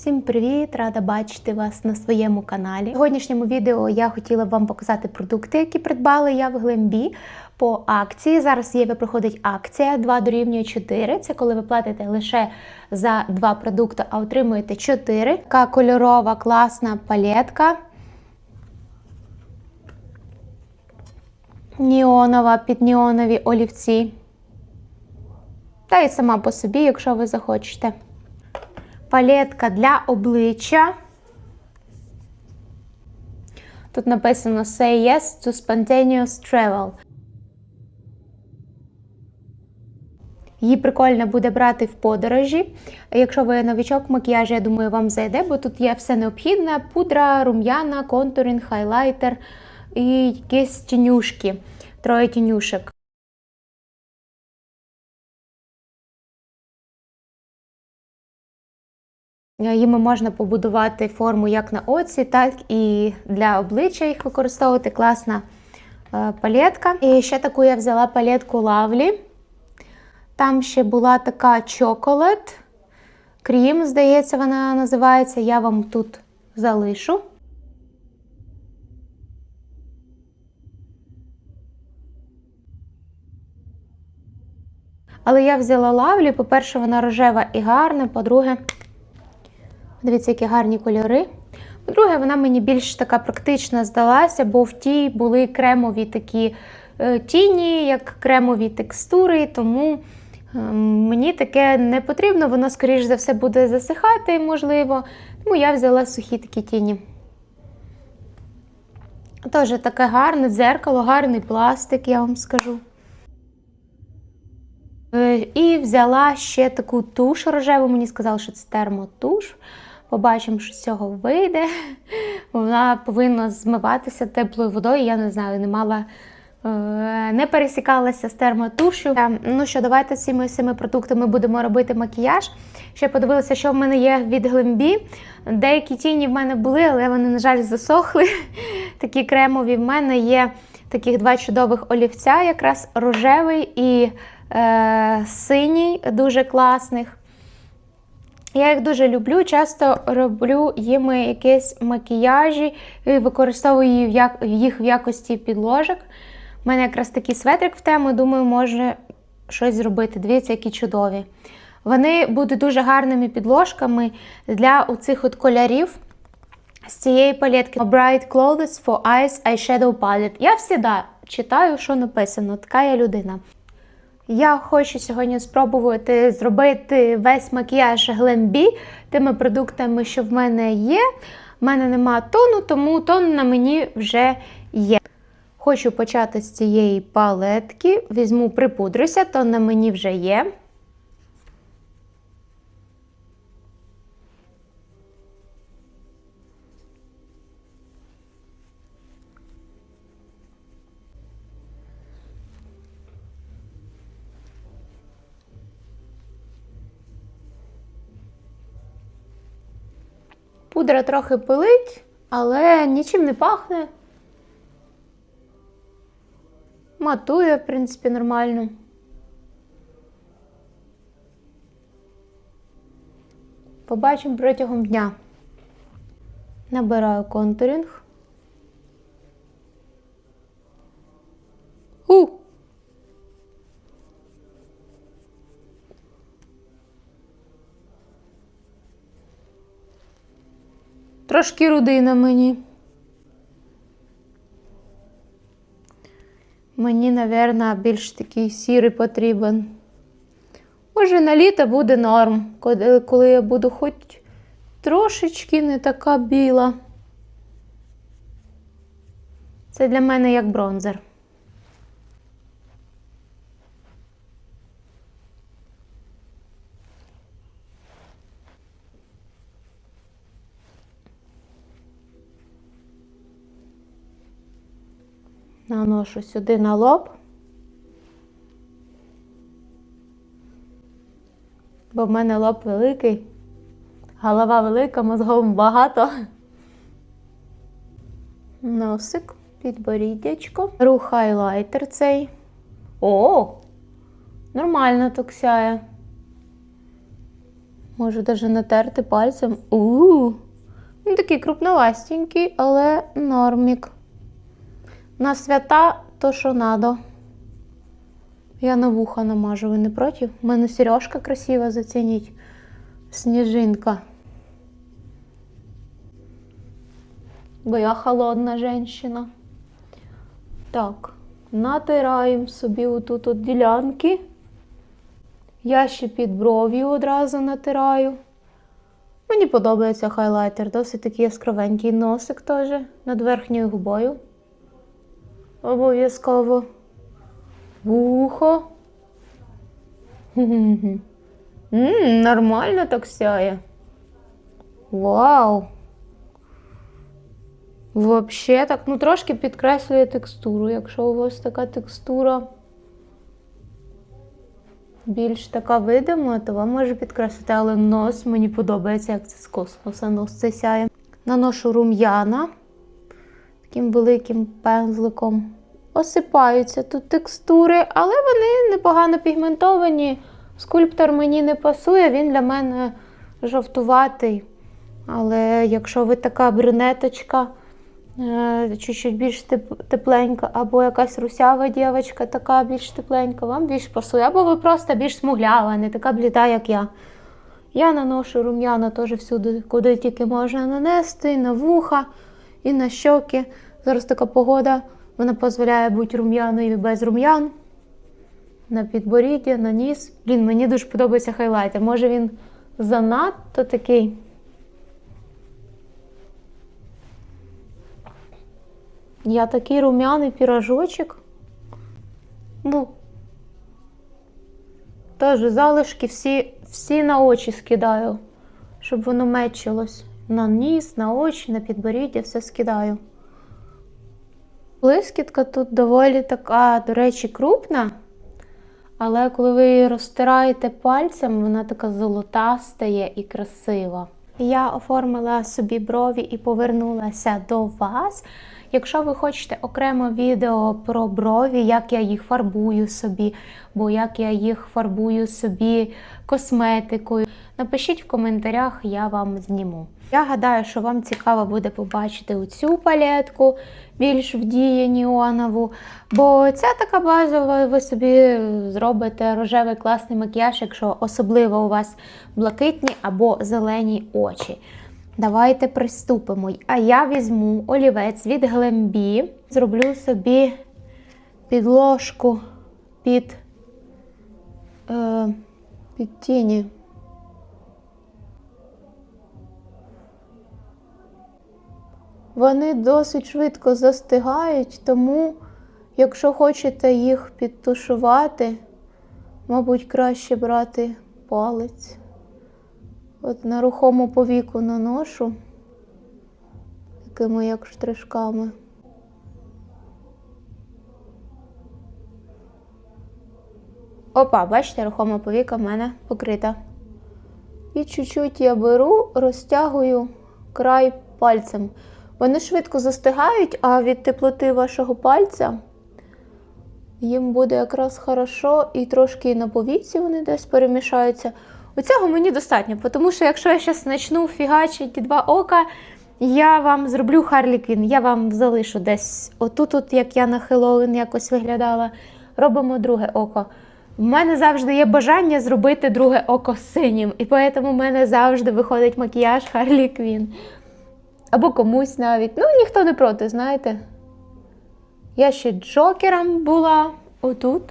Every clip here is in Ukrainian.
Всім привіт! Рада бачити вас на своєму каналі. В сьогоднішньому відео я хотіла б вам показати продукти, які придбали я в Глембі по акції. Зараз є проходить акція 2 дорівнює 4. Це коли ви платите лише за два продукти, а отримуєте 4. Така кольорова класна палетка. Ніонова під неонові олівці. Та й сама по собі, якщо ви захочете. Палетка для обличчя. Тут написано Say yes to spontaneous travel. Її прикольно буде брати в подорожі. Якщо ви новичок макіяжу, я думаю, вам зайде, бо тут є все необхідне: пудра, рум'яна, контуринг, хайлайтер і якісь тінюшки. Троє тінюшек. Їми можна побудувати форму як на оці, так і для обличчя їх використовувати. Класна е, палетка. І ще таку я взяла палетку Лавлі. Там ще була така чоколад. Крім, здається, вона називається. Я вам тут залишу. Але я взяла лавлі. По-перше, вона рожева і гарна. По-друге, Дивіться, які гарні кольори. По-друге, вона мені більш така практична здалася, бо в тій були кремові такі е, тіні, як кремові текстури, тому е, мені таке не потрібно, воно, скоріш за все, буде засихати, можливо. Тому я взяла сухі такі тіні. Теж таке гарне дзеркало, гарний пластик, я вам скажу. Е, І взяла ще таку туш рожеву. Мені сказали, що це термотуш. Побачимо, що з цього вийде. Вона повинна змиватися теплою водою. Я не знаю, не мала. е, Не пересікалася з термотушу. Ну що, давайте цими всіми продуктами будемо робити макіяж. Ще подивилася, що в мене є від глембі. Деякі тіні в мене були, але вони, на жаль, засохли. Такі кремові. В мене є таких два чудових олівця, якраз рожевий і е, синій, дуже класних. Я їх дуже люблю, часто роблю їми якісь макіяжі і використовую їх в якості підложок. У мене якраз такий светрик в тему, думаю, може щось зробити. Дивіться, які чудові. Вони будуть дуже гарними підложками для оцих от кольорів з цієї палетки Bright Clothes for Eyes Eyeshadow Palette. Я завжди читаю, що написано. Така я людина. Я хочу сьогодні спробувати зробити весь макіяж Глембі тими продуктами, що в мене є. У мене нема тону, тому тон на мені вже є. Хочу почати з цієї палетки. Візьму, припудрюся, тон на мені вже є. Пудра трохи пилить, але нічим не пахне. Матує, в принципі, нормально. Побачимо протягом дня. Набираю контуринг. Трошки рудина мені. Мені, мабуть, більш такий сірий потрібен. Може, на літо буде норм, коли я буду хоч трошечки не така біла. Це для мене як бронзер. Наношу сюди на лоб, бо в мене лоб великий, голова велика, мозгом багато. Носик, підборіддячко. Рух хайлайтер цей. О! Нормально так сяє. Можу навіть натерти пальцем. У-у-у. Він такий крупновастенький, але нормік. На свята то, що надо. Я на вуха намажу, ви не проти? У мене сережка красива, зацініть. Сніжинка. Бо я холодна жінка. Так, натираємо собі отут от ділянки. Я ще під бров'ю одразу натираю. Мені подобається хайлайтер, досить такий яскравенький носик теж над верхньою губою. Обов'язково. Вухо. Ммм, нормально так сяє. Вау. Вообще так, ну трошки підкреслює текстуру, якщо у вас така текстура більш така видима, то вам може підкреслити, але нос мені подобається, як це з космоса нос це сяє. Наношу рум'яна таким великим пензликом. Осипаються тут текстури, але вони непогано пігментовані. Скульптор мені не пасує, він для мене жовтуватий. Але якщо ви така брюнеточка, е, чуть-чуть більш тепленька, або якась русява дівчинка, така більш тепленька, вам більш пасує. Або ви просто більш смуглява, не така бліда, як я. Я наношу рум'яна теж всюди, куди тільки можна нанести, на вуха, і на щоки. Зараз така погода, вона дозволяє бути рум'яною і без рум'ян. На підборіддя, на ніс. Блін, мені дуже подобається хайлайтер. Може він занадто такий. Я такий рум'яний пірожочок. Ну, теж залишки всі, всі на очі скидаю, щоб воно мечилось. На ніс, на очі, на підборіддя, все скидаю. Блискітка тут доволі така, до речі, крупна. Але коли ви її розтираєте пальцем, вона така золота стає і красива. Я оформила собі брові і повернулася до вас. Якщо ви хочете окремо відео про брові, як я їх фарбую собі, бо як я їх фарбую собі косметикою, напишіть в коментарях, я вам зніму. Я гадаю, що вам цікаво буде побачити оцю палетку, більш в дії неонову, бо ця така базова, ви собі зробите рожевий класний макіяж, якщо особливо у вас блакитні або зелені очі. Давайте приступимо. А я візьму олівець від Глембі, зроблю собі підложку під, е, під тіні. Вони досить швидко застигають, тому, якщо хочете їх підтушувати, мабуть, краще брати палець. От на рухому повіку наношу, такими як штришками. Опа, бачите, рухома повіка в мене покрита. І чуть-чуть я беру, розтягую край пальцем. Вони швидко застигають, а від теплоти вашого пальця їм буде якраз хорошо, і трошки на повіці вони десь перемішаються. Оцього мені достатньо, тому що якщо я зараз почну фігачити два ока, я вам зроблю Харлі Квін, я вам залишу десь отут, от, як я на Хеллоуін якось виглядала. Робимо друге око. В мене завжди є бажання зробити друге око синім, і тому в мене завжди виходить макіяж Харлі Квін. Або комусь навіть. Ну, ніхто не проти, знаєте. Я ще джокером була отут.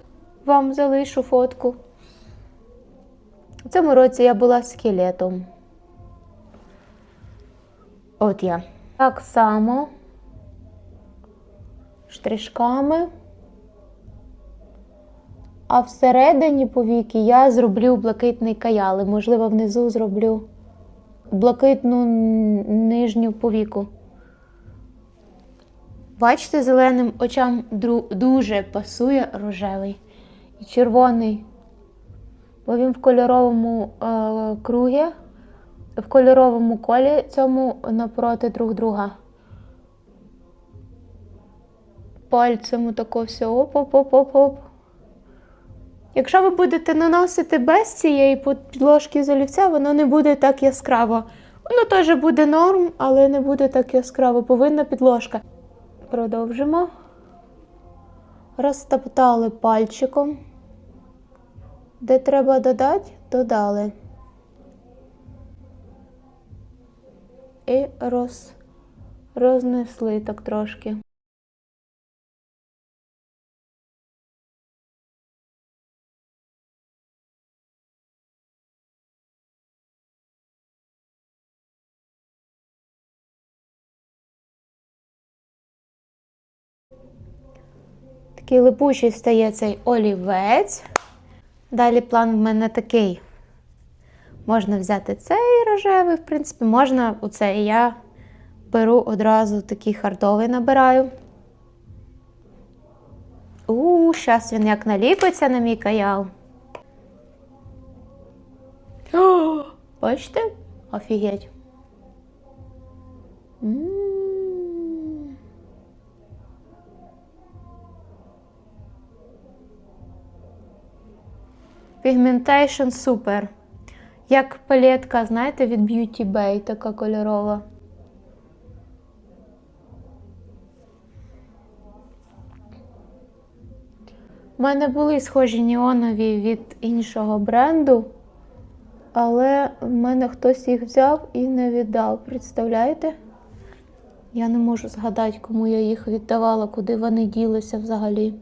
Вам залишу фотку. У цьому році я була скелетом. От я. Так само штришками. А всередині повіки я зроблю блакитний каял. І, можливо, внизу зроблю блакитну нижню повіку. Бачите, зеленим очам дуже пасує рожевий і червоний. Бо він в кольоровому е, кругі, в кольоровому колі цьому напроти друг друга. Пальцем отако все оп-оп-оп-оп-оп. Якщо ви будете наносити без цієї підложки з олівця, воно не буде так яскраво. Воно теж буде норм, але не буде так яскраво. Повинна підложка. Продовжимо. Розтоптали пальчиком. Де треба додати, додали. І роз, рознесли так трошки. Такий липучий стає цей олівець. Далі план в мене такий. Можна взяти цей рожевий, в принципі, можна оцей. Я беру одразу такий хардовий набираю. У, зараз він як наліпиться на мій каял. Бачите? Офігеть. М. Pigmentation супер. Як палетка, знаєте, від Beauty Bay, така кольорова. У мене були схожі неонові від іншого бренду, але в мене хтось їх взяв і не віддав. Представляєте? Я не можу згадати, кому я їх віддавала, куди вони ділися взагалі.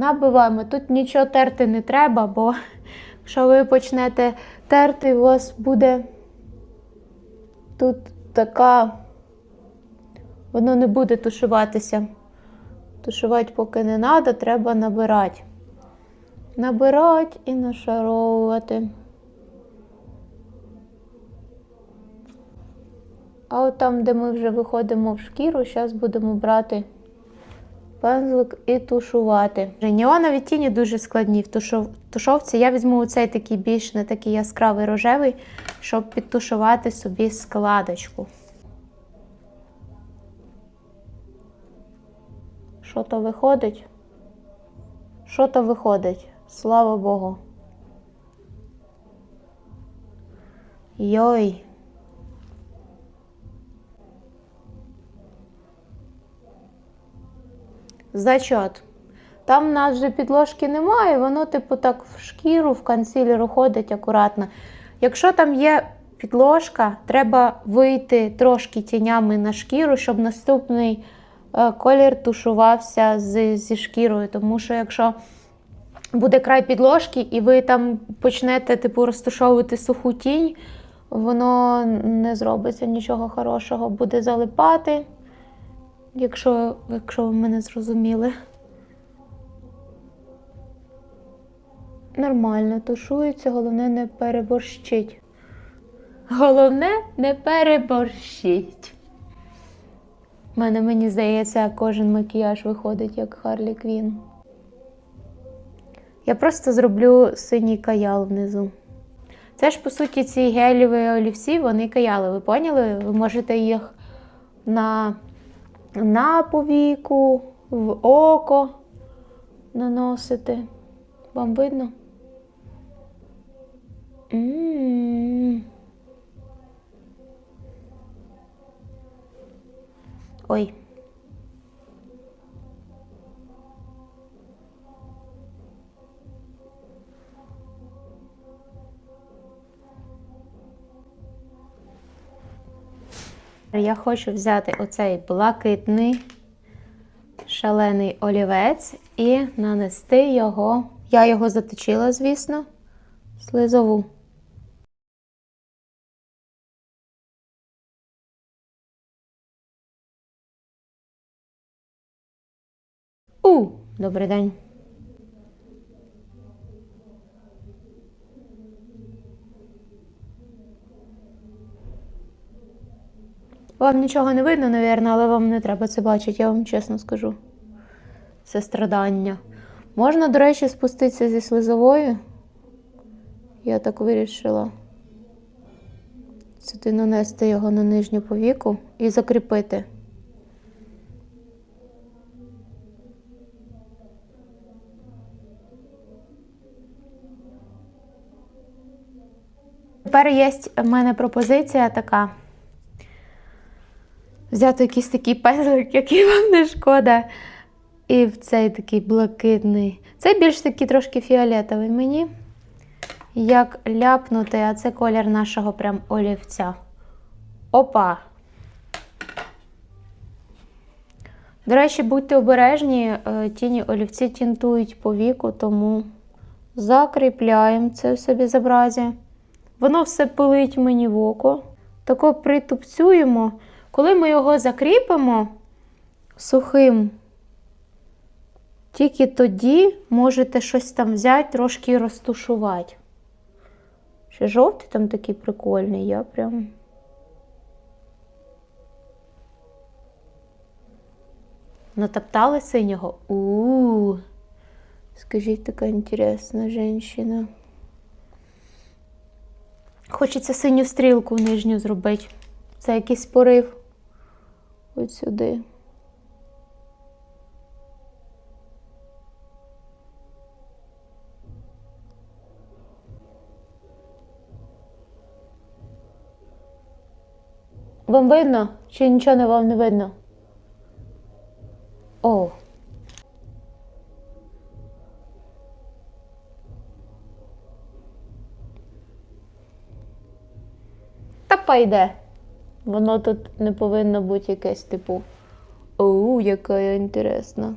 Набиваємо. Тут нічого терти не треба, бо якщо ви почнете терти, у вас буде тут така, воно не буде тушуватися. Тушувати поки не треба, треба набирати. Набирати і нашаровувати. А от там, де ми вже виходимо в шкіру, зараз будемо брати пензлик і тушувати. Неонові тіні дуже складні в тушов... тушовці. Я візьму цей такий більш не такий яскравий рожевий, щоб підтушувати собі складочку. Що то виходить? Що то виходить? Слава Богу. Йой. Зачот. Там в нас вже підложки немає, воно, типу, так в шкіру, в консилеру ходить акуратно. Якщо там є підложка, треба вийти трошки тінями на шкіру, щоб наступний е, колір тушувався з, зі шкірою. Тому що якщо буде край підложки, і ви там почнете типу, розташовувати суху тінь, воно не зробиться нічого хорошого, буде залипати якщо, якщо ви мене зрозуміли. Нормально тушується, головне не переборщить. Головне не переборщить. У мене, мені здається, кожен макіяж виходить як Харлі Квін. Я просто зроблю синій каял внизу. Це ж, по суті, ці геліві олівці, вони каяли. Ви поняли? Ви можете їх на на повіку, в око наносити. Вам видно? М -м -м. Ой. Я хочу взяти оцей блакитний шалений олівець і нанести його. Я його заточила, звісно, слизову. У, добрий день. Вам нічого не видно, навірно, але вам не треба це бачити, я вам чесно скажу. Це страдання. Можна, до речі, спуститися зі слизової. Я так вирішила сюди нанести його на нижню повіку і закріпити. Тепер є в мене пропозиція така. Взяти якийсь такий пензлик, який вам не шкода. І в цей такий блакитний. Цей більш такий трошки фіолетовий мені. Як ляпнути, а це колір нашого прям олівця. Опа! До речі, будьте обережні, е, тіні олівці тінтують по віку, тому закріпляємо це в собі зобразі. Воно все пилить мені в око. Тако притупцюємо. Коли ми його закріпимо сухим, тільки тоді можете щось там взяти, трошки розтушувати. Ще жовтий там такий прикольний, я прям. Натоптали синього? У-у-у. Скажіть, така інтересна жінка. Хочеться синю стрілку нижню зробити. Це якийсь порив. От сюди. Вам видно? Чи нічого не вам не видно? О. Та пайде. Воно тут не повинно бути якесь типу. Оу, яка я інтересна.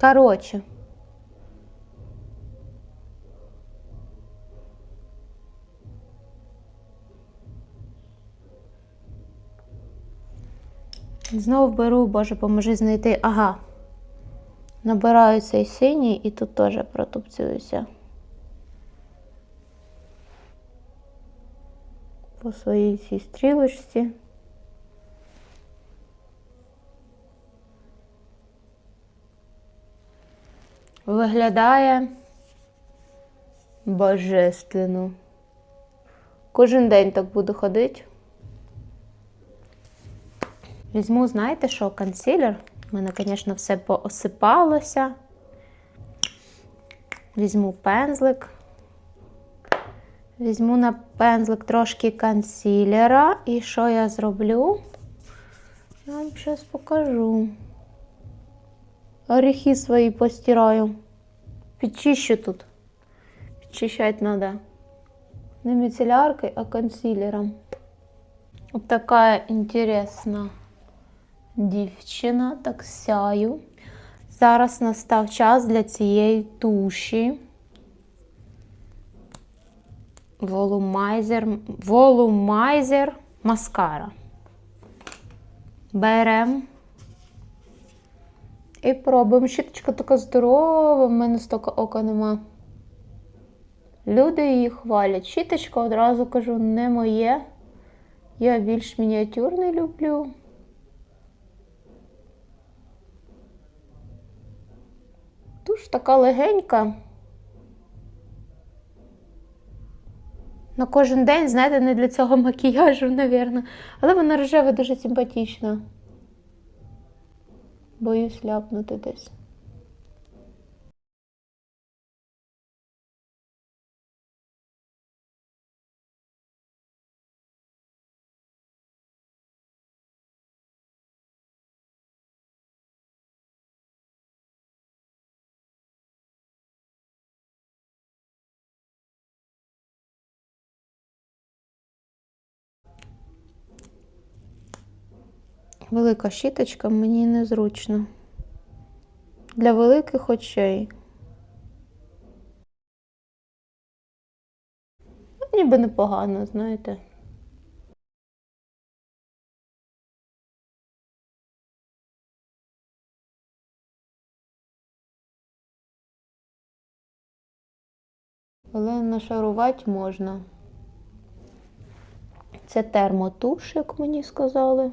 Короче. Знову беру, боже, поможи знайти. Ага. Набираю цей синій і тут теж протупцююся. По своїй цій стрілочці. Виглядає божественно. Кожен день так буду ходити. Візьму, знаєте що, консилер. У мене, звісно, все поосипалося. Візьму пензлик. Візьму на пензлик трошки консилера. І що я зроблю? Я вам зараз покажу. Орехи свої постираю. Підчищу тут. Підчищати треба. Не міцеляркою, а консилером. Ось така інтересна дівчина, так сяю. Зараз настав час для цієї туші. Волумайзер, волумайзер маскара. Беремо і пробуємо. Щіточка така здорова, в мене стільки ока нема. Люди її хвалять. Щіточка одразу кажу, не моє. Я більш мініатюрний люблю. Туш така легенька. На кожен день, знаєте, не для цього макіяжу, мабуть. Але вона рожева дуже симпатічна. Боюсь ляпнути десь. Велика щіточка мені незручно. Для великих очей. Ну, Ніби непогано, знаєте. Але нашарувати можна. Це термотуш, як мені сказали.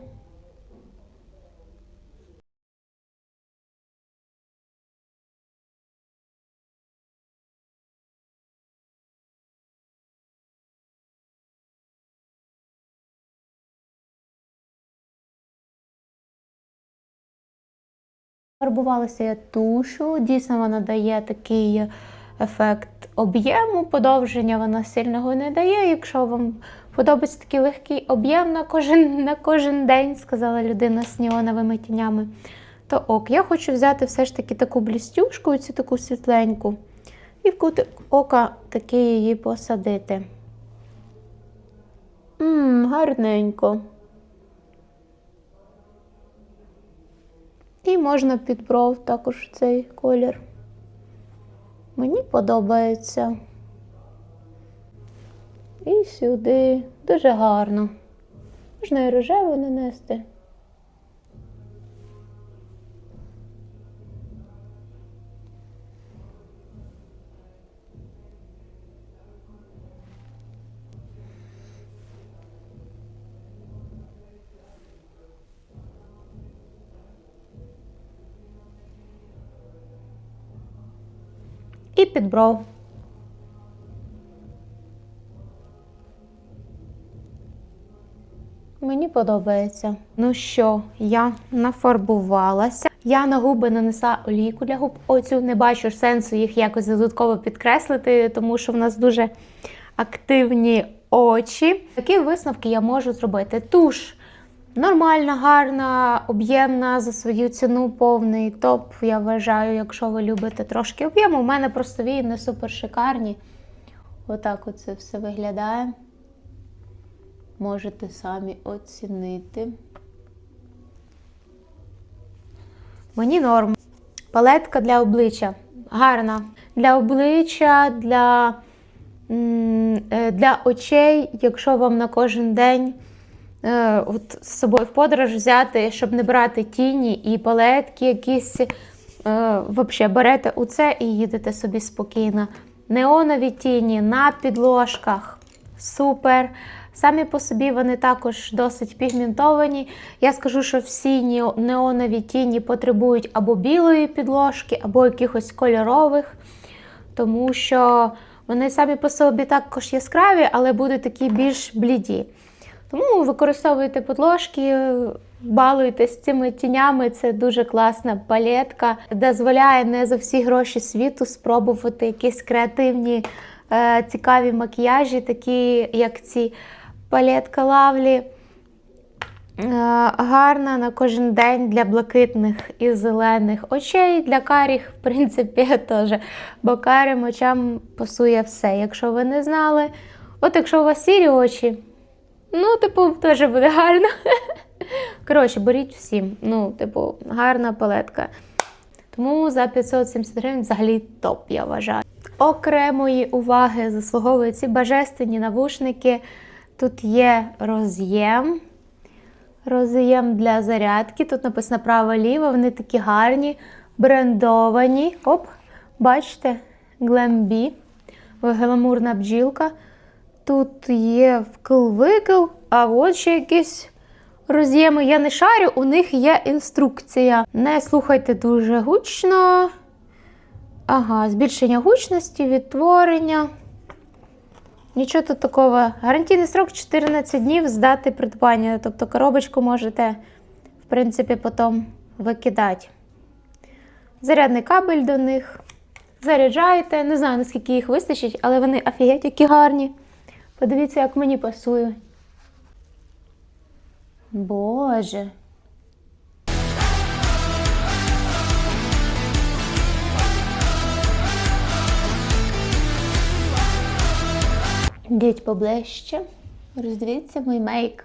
Фарбувалася я тушу. Дійсно, вона дає такий ефект об'єму, подовження вона сильного не дає. Якщо вам подобається такий легкий об'єм на кожен, на кожен день, сказала людина з неоновими тінями, то ок. Я хочу взяти все ж таки таку блістюшку, цю таку світленьку, і в кутик ока таки її посадити. Ммм, гарненько. І можна під бров також цей колір. Мені подобається. І сюди дуже гарно. Можна і рожеву нанести. І під бров. Мені подобається. Ну що, я нафарбувалася. Я на губи нанесла олійку для губ. Оцю не бачу сенсу їх якось додатково підкреслити, тому що в нас дуже активні очі. Які висновки я можу зробити? Туш нормальна, гарна, об'ємна за свою ціну повний топ. Я вважаю, якщо ви любите трошки об'єму. У мене просто вії не супер шикарні. Отак оце все виглядає. Можете самі оцінити. Мені норм. Палетка для обличчя. Гарна. Для обличчя, для, е, для очей, якщо вам на кожен день е, от, з собою в подорож взяти, щоб не брати тіні і палетки якісь. Е, Взагалі, берете у це і їдете собі спокійно. Неонові тіні на підложках. Супер. Самі по собі вони також досить пігментовані. Я скажу, що всі неонові тіні потребують або білої підложки, або якихось кольорових, тому що вони самі по собі також яскраві, але будуть такі більш бліді. Тому використовуйте підложки, балуйтесь цими тінями. Це дуже класна палетка, дозволяє не за всі гроші світу спробувати якісь креативні, е, цікаві макіяжі, такі як ці палетка лавлі. Е, Гарна на кожен день для блакитних і зелених очей. Для каріх, в принципі, теж. Бо карим очам пасує все. Якщо ви не знали, от якщо у вас сірі очі, ну, типу, теж буде гарно. Коротше, беріть всім. Ну, типу, гарна палетка. Тому за 570 гривень взагалі топ, я вважаю. Окремої уваги заслуговують ці божественні навушники. Тут є роз'єм. Роз'єм для зарядки. Тут написано право-ліво, вони такі гарні, брендовані. Оп, бачите, Glambi, гламурна бджілка. Тут є вкл-викл, а от ще якісь роз'єми. Я не шарю, у них є інструкція. Не слухайте дуже гучно. Ага, збільшення гучності, відтворення. Нічого тут такого. Гарантійний срок 14 днів здати придбання. Тобто коробочку можете, в принципі, потім викидати. Зарядний кабель до них. Заряджаєте. Не знаю, наскільки їх вистачить, але вони офігеть, які гарні. Подивіться, як мені пасує. Боже. Йдіть поближче. Роздивіться мій мейк.